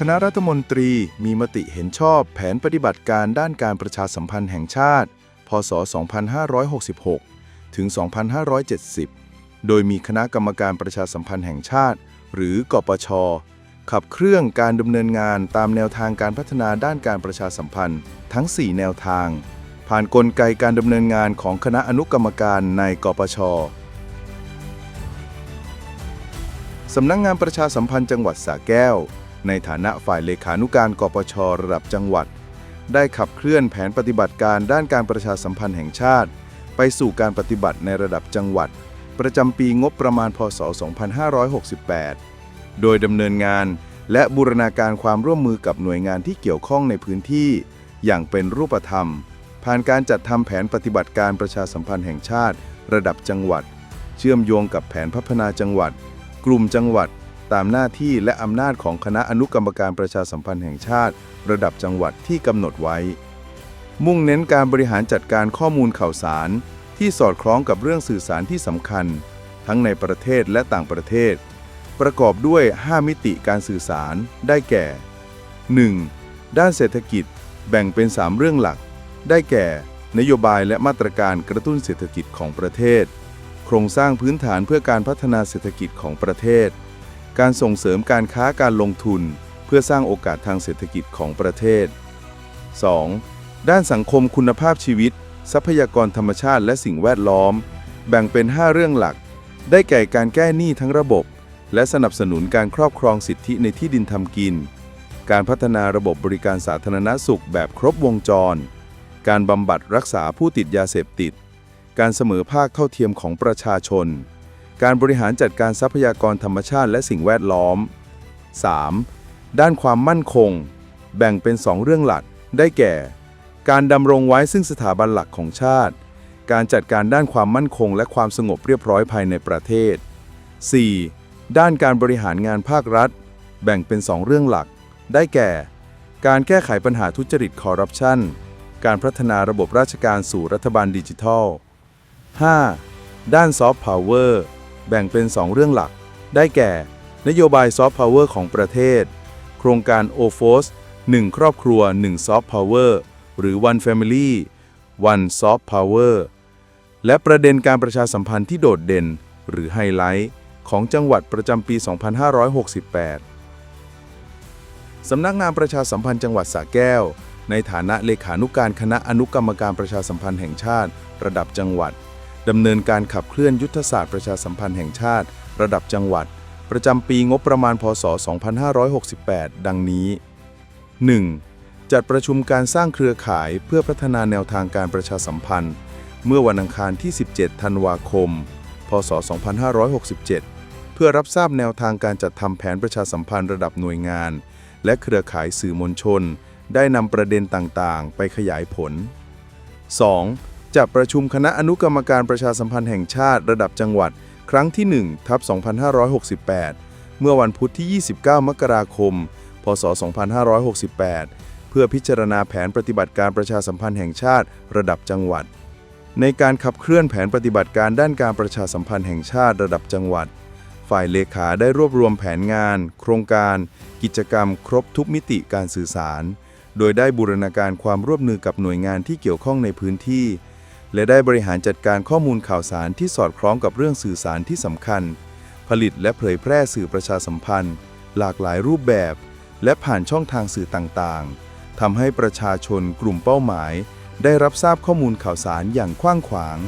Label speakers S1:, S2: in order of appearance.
S1: คณะรัฐมนตรีมีมติเห็นชอบแผนปฏิบัติการด้านการประชาสัมพันธ์แห่งชาติ พศ 2566 ถึง 2570 โดยมีคณะกรรมการประชาสัมพันธ์แห่งชาติ หรือกปช ขับเครื่องการดำเนินงานตามแนวทางการพัฒนาด้านการประชาสัมพันธ์ทั้ง 4 แนวทาง ผ่านนกลไกการดำเนินงานของคณะอนุกรรมการในกปชสำนักงงานประชาสัมพันธ์จังหวัดสระแก้ว ในฐานะฝ่ายเลขานุการกปชระดับจังหวัด ได้ขับเคลื่อนแผนปฏิบัติการด้านการประชาสัมพันธ์แห่งชาติ ไปสู่การปฏิบัติในระดับจังหวัด ประจำปีงบประมาณพศ 2568 โดยดำเนินงานและบูรณาการความร่วมมือกับหน่วยงานที่เกี่ยวข้องในพื้นที่ อย่างเป็นรูปธรรม ผ่านการจัดทำแผนปฏิบัติการประชาสัมพันธ์แห่งชาติ ระดับจังหวัด เชื่อมโยงกับแผนพัฒนาจังหวัด กลุ่มจังหวัด ตามหน้าที่และอำนาจของคณะอนุกรรมการประชาสัมพันธ์แห่งชาติ ระดับจังหวัดที่กำหนดไว้ มุ่งเน้นการบริหารจัดการข้อมูลข่าวสาร ที่สอดคล้องกับเรื่องสื่อสารที่สำคัญ ทั้งในประเทศและต่างประเทศ ประกอบด้วย 5 มิติการสื่อสารได้แก่ 1. ด้านเศรษฐกิจ แบ่งเป็น 3 เรื่องหลัก ได้แก่ นโยบายและมาตรการกระตุ้นเศรษฐกิจของประเทศ โครงสร้างพื้นฐานเพื่อการพัฒนาเศรษฐกิจของประเทศ การส่งเสริมการค้าการลงทุน เพื่อสร้างโอกาสทางเศรษฐกิจของประเทศ 2. ด้านสังคมคุณภาพชีวิต ทรัพยากรธรรมชาติและสิ่งแวดล้อม แบ่งเป็น 5 เรื่องหลัก ได้แก่การแก้หนี้ทั้งระบบ และสนับสนุนการครอบครองสิทธิในที่ดินทำกิน การพัฒนาระบบบริการสาธารณสุขแบบครบวงจร การบำบัดรักษาผู้ติดยาเสพติด การเสมอภาคเท่าเทียมของประชาชน การบริหารจัดการทรัพยากรธรรมชาติและสิ่งแวดล้อม 3. ด้านความมั่นคง แบ่งเป็น 2 เรื่องหลัก ได้แก่ การดำรงไว้ซึ่งสถาบันหลักของชาติ การจัดการด้านความมั่นคง และความสงบเรียบร้อยภายในประเทศ 4. ด้านการบริหารงานภาครัฐ แบ่งเป็น 2 เรื่องหลัก ได้แก่ การแก้ไขปัญหาทุจริตคอร์รัปชันการพัฒนาระบบราชการสู่รัฐบาลดิจิทัล 5. ด้านซอฟต์พาวเวอร์ แบ่งเป็น 2 เรื่องหลัก ได้แก่ นโยบายซอฟต์พาวเวอร์ของประเทศ โครงการ o f o s 1 ครอบครัว 1 Soft Power หรือ One Family One Soft Power และประเด็นการประชาสัมพันธ์ที่โดดเด่น หรือไฮไลท์ของจังหวัดประจำปี 2568 สำนักงานประชาสัมพันธ์จังหวัดสระแก้ว ในฐานะเลขานุการคณะอนุกรรมการประชาสัมพันธ์แห่งชาติ ระดับจังหวัด ดำเนินการขับเคลื่อนยุทธศาสตร์ประชาสัมพันธ์แห่งชาติ ระดับจังหวัด ประจำปีงบประมาณพศ 2568 ดังนี้ 1. จัดประชุมการสร้างเครือข่ายเพื่อพัฒนาแนวทางการประชาสัมพันธ์ เมื่อวันอังคารที่ 17 ธันวาคม พศ 2567 เพื่อรับทราบแนวทางการจัดทำแผนประชาสัมพันธ์ระดับหน่วยงาน และเครือข่ายสื่อมวลชน ได้นำประเด็นต่างๆ ไปขยายผล 2. จัดประชุมคณะอนุกรรมการประชาสัมพันธ์แห่งชาติระดับจังหวัด ครั้งที่1ทับ2568 เมื่อวันพุธที่ 29 มกราคม พศ 2568 เพื่อพิจารณาแผนปฏิบัติการประชาสัมพันธ์แห่งชาติระดับจังหวัด ในการขับเคลื่อนแผนปฏิบัติการด้านการประชาสัมพันธ์แห่งชาติระดับจังหวัด ฝ่ายเลขาได้รวบรวมแผนงาน โครงการ กิจกรรม ครบทุกมิติการสื่อสาร โดยได้บูรณาการความร่วมมือกับหน่วยงานที่เกี่ยวข้องในพื้นที่ และได้บริหารจัดการข้อมูลข่าวสารที่สอดคล้องกับเรื่องสื่อสารที่สำคัญ ผลิตและเผยแพร่สื่อประชาสัมพันธ์ หลากหลายรูปแบบ และผ่านช่องทางสื่อต่างๆทำให้ประชาชนกลุ่มเป้าหมาย ได้รับทราบข้อมูลข่าวสารอย่างกว้างขวาง